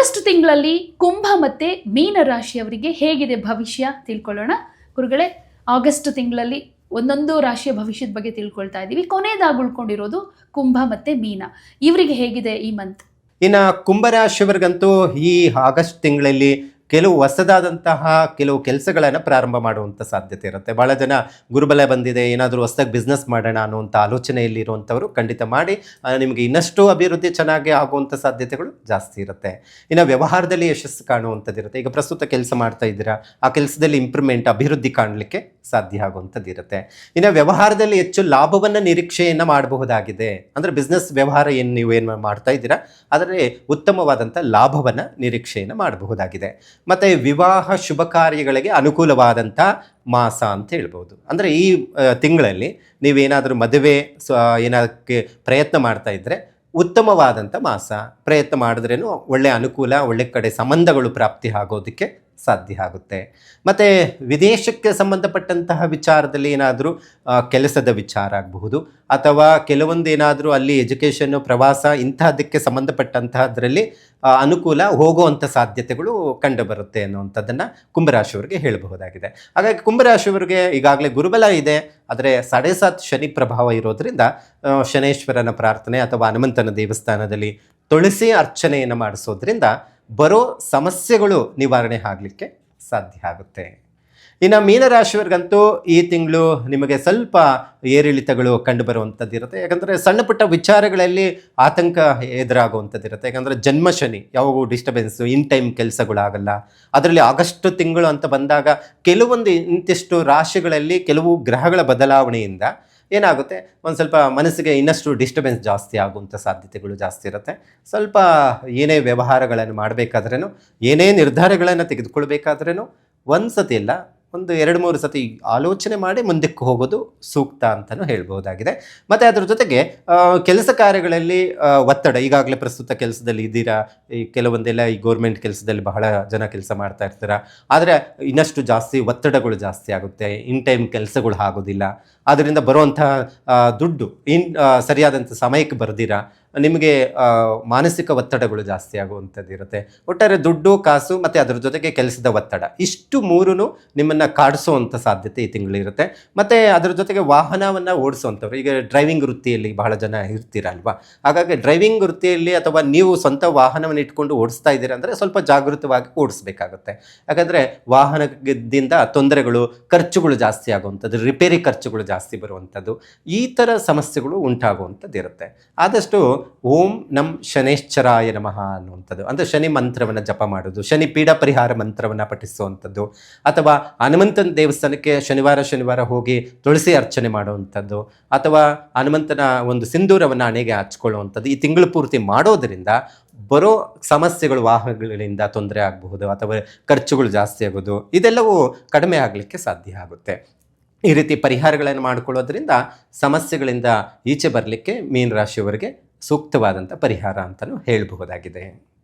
August ತಿಂಗಳಲ್ಲಿ ಕುಂಭ ಮತ್ತೆ ಮೀನ ರಾಶಿಯವರಿಗೆ ಹೇಗಿದೆ ಭವಿಷ್ಯ ತಿಳ್ಕೊಳ್ಳೋಣ. ಗುರುಗಳೇ, ಆಗಸ್ಟ್ ತಿಂಗಳಲ್ಲಿ ಒಂದೊಂದು ರಾಶಿಯ ಭವಿಷ್ಯದ ಬಗ್ಗೆ ತಿಳ್ಕೊಳ್ತಾ ಇದ್ದೀವಿ. ಕೊನೆಯದಾಗಿ ಉಳ್ಕೊಂಡಿರೋದು ಕುಂಭ ಮತ್ತೆ ಮೀನ. ಇವರಿಗೆ ಹೇಗಿದೆ ಈ ಮಂತ್ ಇನ್ನು ಕುಂಭರಾಶಿಯವರಿಗಂತೂ ಈ ಆಗಸ್ಟ್ ತಿಂಗಳಲ್ಲಿ ಕೆಲವು ಹೊಸದಾದಂತಹ ಕೆಲವು ಕೆಲಸಗಳನ್ನು ಪ್ರಾರಂಭ ಮಾಡುವಂಥ ಸಾಧ್ಯತೆ ಇರುತ್ತೆ. ಭಾಳ ಜನ ಗುರುಬಲ ಬಂದಿದೆ, ಏನಾದರೂ ಹೊಸದಾಗಿ ಬಿಸ್ನೆಸ್ ಮಾಡೋಣ ಅನ್ನುವಂಥ ಆಲೋಚನೆಯಲ್ಲಿ ಇರುವಂಥವರು ಖಂಡಿತ ಮಾಡಿ ನಿಮಗೆ ಇನ್ನಷ್ಟು ಅಭಿವೃದ್ಧಿ ಚೆನ್ನಾಗಿ ಆಗುವಂಥ ಸಾಧ್ಯತೆಗಳು ಜಾಸ್ತಿ ಇರುತ್ತೆ. ಇನ್ನು ವ್ಯವಹಾರದಲ್ಲಿ ಯಶಸ್ಸು ಕಾಣುವಂಥದ್ದಿರುತ್ತೆ ಈಗ ಪ್ರಸ್ತುತ ಕೆಲಸ ಮಾಡ್ತಾ ಇದ್ದೀರಾ, ಆ ಕೆಲಸದಲ್ಲಿ ಇಂಪ್ರೂವ್ಮೆಂಟ್ ಅಭಿವೃದ್ಧಿ ಕಾಣಲಿಕ್ಕೆ ಸಾಧ್ಯ ಆಗುವಂಥದ್ದಿರುತ್ತೆ ಇನ್ನು ವ್ಯವಹಾರದಲ್ಲಿ ಹೆಚ್ಚು ಲಾಭವನ್ನು ನಿರೀಕ್ಷೆಯನ್ನು ಮಾಡಬಹುದಾಗಿದೆ. ಅಂದರೆ ಬಿಸ್ನೆಸ್ ವ್ಯವಹಾರ ಏನು, ನೀವು ಏನು ಮಾಡ್ತಾ ಇದ್ದೀರಾ ಅದರಲ್ಲಿ ಉತ್ತಮವಾದಂಥ ಲಾಭವನ್ನು ನಿರೀಕ್ಷೆಯನ್ನು ಮಾಡಬಹುದಾಗಿದೆ. ಮತ್ತು ವಿವಾಹ ಶುಭ ಕಾರ್ಯಗಳಿಗೆ ಅನುಕೂಲವಾದಂಥ ಮಾಸ ಅಂತ ಹೇಳ್ಬೋದು. ಅಂದರೆ ಈ ತಿಂಗಳಲ್ಲಿ ನೀವೇನಾದರೂ ಮದುವೆ ಸ್ವ ಏನಾದಕ್ಕೆ ಪ್ರಯತ್ನ ಮಾಡ್ತಾ ಇದ್ದರೆ ಉತ್ತಮವಾದಂಥ ಮಾಸ ಪ್ರಯತ್ನ ಮಾಡಿದ್ರೇನು ಒಳ್ಳೆಯ ಅನುಕೂಲ, ಒಳ್ಳೆ ಕಡೆ ಸಂಬಂಧಗಳು ಪ್ರಾಪ್ತಿ ಆಗೋದಕ್ಕೆ ಸಾಧ್ಯ ಆಗುತ್ತೆ. ಮತ್ತು ವಿದೇಶಕ್ಕೆ ಸಂಬಂಧಪಟ್ಟಂತಹ ವಿಚಾರದಲ್ಲಿ ಏನಾದರೂ ಕೆಲಸದ ವಿಚಾರ ಆಗಬಹುದು, ಅಥವಾ ಕೆಲವೊಂದು ಏನಾದರೂ ಅಲ್ಲಿ ಎಜುಕೇಷನ್ನು ಪ್ರವಾಸ ಇಂತಹದಕ್ಕೆ ಸಂಬಂಧಪಟ್ಟಂತಹದ್ರಲ್ಲಿ ಅನುಕೂಲ ಹೋಗುವಂಥ ಸಾಧ್ಯತೆಗಳು ಕಂಡುಬರುತ್ತೆ ಅನ್ನುವಂಥದ್ದನ್ನು ಕುಂಭರಾಶಿಯವರಿಗೆ ಹೇಳಬಹುದಾಗಿದೆ. ಹಾಗಾಗಿ ಕುಂಭರಾಶಿಯವರಿಗೆ ಈಗಾಗಲೇ ಗುರುಬಲ ಇದೆ. ಆದರೆ ಸಾಡೆ ಸಾತ್ ಶನಿ ಪ್ರಭಾವ ಇರೋದರಿಂದ ಶನೇಶ್ವರನ ಪ್ರಾರ್ಥನೆ ಅಥವಾ ಹನುಮಂತನ ದೇವಸ್ಥಾನದಲ್ಲಿ ತುಳಸಿ ಅರ್ಚನೆಯನ್ನು ಮಾಡಿಸೋದ್ರಿಂದ ಬರೋ ಸಮಸ್ಯೆಗಳು ನಿವಾರಣೆ ಆಗಲಿಕ್ಕೆ ಸಾಧ್ಯ ಆಗುತ್ತೆ. ಇನ್ನು ಮೀನರಾಶಿಯವರಿಗಂತೂ ಈ ತಿಂಗಳು ನಿಮಗೆ ಸ್ವಲ್ಪ ಏರಿಳಿತಗಳು ಕಂಡು ಬರುವಂಥದ್ದು ಇರುತ್ತೆ ಯಾಕಂದರೆ ಸಣ್ಣ ಪುಟ್ಟ ವಿಚಾರಗಳಲ್ಲಿ ಆತಂಕ ಎದುರಾಗುವಂಥದ್ದು ಇರುತ್ತೆ ಯಾಕಂದರೆ ಜನ್ಮ ಶನಿ ಯಾವಾಗೂ ಡಿಸ್ಟರ್ಬೆನ್ಸು ಇನ್ ಟೈಮ್ ಕೆಲಸಗಳಾಗಲ್ಲ. ಅದರಲ್ಲಿ ಆಗಸ್ಟ್ ತಿಂಗಳು ಅಂತ ಬಂದಾಗ ಕೆಲವೊಂದು ಇಂತಿಷ್ಟು ರಾಶಿಗಳಲ್ಲಿ ಕೆಲವು ಗ್ರಹಗಳ ಬದಲಾವಣೆಯಿಂದ ಏನಾಗುತ್ತೆ? ಒಂದು ಸ್ವಲ್ಪ ಮನಸ್ಸಿಗೆ ಇನ್ನಷ್ಟು ಡಿಸ್ಟರ್ಬೆನ್ಸ್ ಜಾಸ್ತಿ ಆಗುವಂಥ ಸಾಧ್ಯತೆಗಳು ಜಾಸ್ತಿ ಇರುತ್ತೆ. ಸ್ವಲ್ಪ ಏನೇ ವ್ಯವಹಾರಗಳನ್ನು ಮಾಡಬೇಕಾದ್ರೂ ಏನೇ ನಿರ್ಧಾರಗಳನ್ನು ತೆಗೆದುಕೊಳ್ಬೇಕಾದ್ರೂ ಒಂದು ಸತಿ ಇಲ್ಲ ಒಂದು ಎರಡು ಮೂರು ಸತಿ ಆಲೋಚನೆ ಮಾಡಿ ಮುಂದಕ್ಕೆ ಹೋಗೋದು ಸೂಕ್ತ ಅಂತಲೂ ಹೇಳ್ಬೋದಾಗಿದೆ ಮತ್ತು ಅದರ ಜೊತೆಗೆ ಕೆಲಸ ಕಾರ್ಯಗಳಲ್ಲಿ ಒತ್ತಡ. ಈಗಾಗಲೇ ಪ್ರಸ್ತುತ ಕೆಲಸದಲ್ಲಿ ಇದ್ದೀರಾ? ಈ ಕೆಲವೊಂದೆಲ್ಲ ಈ ಗೌರ್ಮೆಂಟ್ ಕೆಲಸದಲ್ಲಿ ಬಹಳ ಜನ ಕೆಲಸ ಮಾಡ್ತಾ ಇರ್ತೀರ? ಆದರೆ ಇನ್ನಷ್ಟು ಜಾಸ್ತಿ ಒತ್ತಡಗಳು ಜಾಸ್ತಿ ಆಗುತ್ತೆ. ಇನ್ ಟೈಮ್ ಕೆಲಸಗಳು ಆಗೋದಿಲ್ಲ. ಅದರಿಂದ ಬರುವಂಥ ದುಡ್ಡು, ಇನ್ ಸರಿಯಾದಂಥ ಸಮಯಕ್ಕೆ ಬರ್ದಿರ? ನಿಮಗೆ ಮಾನಸಿಕ ಒತ್ತಡಗಳು ಜಾಸ್ತಿ ಆಗುವಂಥದ್ದು ಇರುತ್ತೆ. ಒಟ್ಟಾರೆ ದುಡ್ಡು, ಕಾಸು ಮತ್ತು ಅದರ ಜೊತೆಗೆ ಕೆಲಸದ ಒತ್ತಡ, ಇಷ್ಟು ಮೂರೂ ನಿಮ್ಮನ್ನು ಕಾಡಿಸುವಂಥ ಸಾಧ್ಯತೆ ಈ ತಿಂಗಳಿರುತ್ತೆ ಮತ್ತು ಅದರ ಜೊತೆಗೆ ವಾಹನವನ್ನು ಓಡಿಸುವಂಥವ್ರು, ಈಗ ಡ್ರೈವಿಂಗ್ ವೃತ್ತಿಯಲ್ಲಿ ಬಹಳ ಜನ ಇರ್ತೀರಲ್ವಾ? ಹಾಗಾಗಿ ಡ್ರೈವಿಂಗ್ ವೃತ್ತಿಯಲ್ಲಿ ಅಥವಾ ನೀವು ಸ್ವಂತ ವಾಹನವನ್ನು ಇಟ್ಕೊಂಡು ಓಡಿಸ್ತಾ ಇದ್ದೀರಾ ಅಂದರೆ ಸ್ವಲ್ಪ ಜಾಗೃತವಾಗಿ ಓಡಿಸ್ಬೇಕಾಗುತ್ತೆ. ಯಾಕಂದರೆ ವಾಹನದಿಂದ ತೊಂದರೆಗಳು, ಖರ್ಚುಗಳು ಜಾಸ್ತಿ ಆಗುವಂಥದ್ದು, ರಿಪೇರಿ ಖರ್ಚುಗಳು ಜಾಸ್ತಿ ಬರುವಂಥದ್ದು, ಈ ಥರ ಸಮಸ್ಯೆಗಳು ಉಂಟಾಗುವಂಥದ್ದು ಇರುತ್ತೆ. ಆದಷ್ಟು ಓಂ ನಂ ಶನೇಶ್ಚರಾಯ ನಮಃ ಅನ್ನುವಂಥದ್ದು. ಅಂದರೆ ಶನಿ ಮಂತ್ರವನ್ನು ಜಪ ಮಾಡೋದು, ಶನಿ ಪೀಡಾ ಪರಿಹಾರ ಮಂತ್ರವನ್ನು ಪಠಿಸುವಂಥದ್ದು, ಅಥವಾ ಹನುಮಂತನ ದೇವಸ್ಥಾನಕ್ಕೆ ಶನಿವಾರ ಶನಿವಾರ ಹೋಗಿ ತುಳಸಿ ಅರ್ಚನೆ ಮಾಡುವಂಥದ್ದು, ಅಥವಾ ಹನುಮಂತನ ಒಂದು ಸಿಂಧೂರವನ್ನು ಹಣೆಗೆ ಹಚ್ಕೊಳ್ಳುವಂಥದ್ದು, ಈ ತಿಂಗಳು ಪೂರ್ತಿ ಮಾಡೋದರಿಂದ ಬರೋ ಸಮಸ್ಯೆಗಳು, ವಾಹನಗಳಿಂದ ತೊಂದರೆ ಆಗಬಹುದು, ಅಥವಾ ಖರ್ಚುಗಳು ಜಾಸ್ತಿ ಆಗೋದು, ಇದೆಲ್ಲವೂ ಕಡಿಮೆ ಆಗಲಿಕ್ಕೆ ಸಾಧ್ಯ ಆಗುತ್ತೆ. ಈ ರೀತಿ ಪರಿಹಾರಗಳನ್ನು ಮಾಡಿಕೊಳ್ಳೋದ್ರಿಂದ ಸಮಸ್ಯೆಗಳಿಂದ ಈಚೆ ಬರಲಿಕ್ಕೆ ಮೀನ್ ರಾಶಿಯವರಿಗೆ ಸೂಕ್ತವಾದಂಥ ಪರಿಹಾರ ಅಂತಲೂ ಹೇಳಬಹುದಾಗಿದೆ.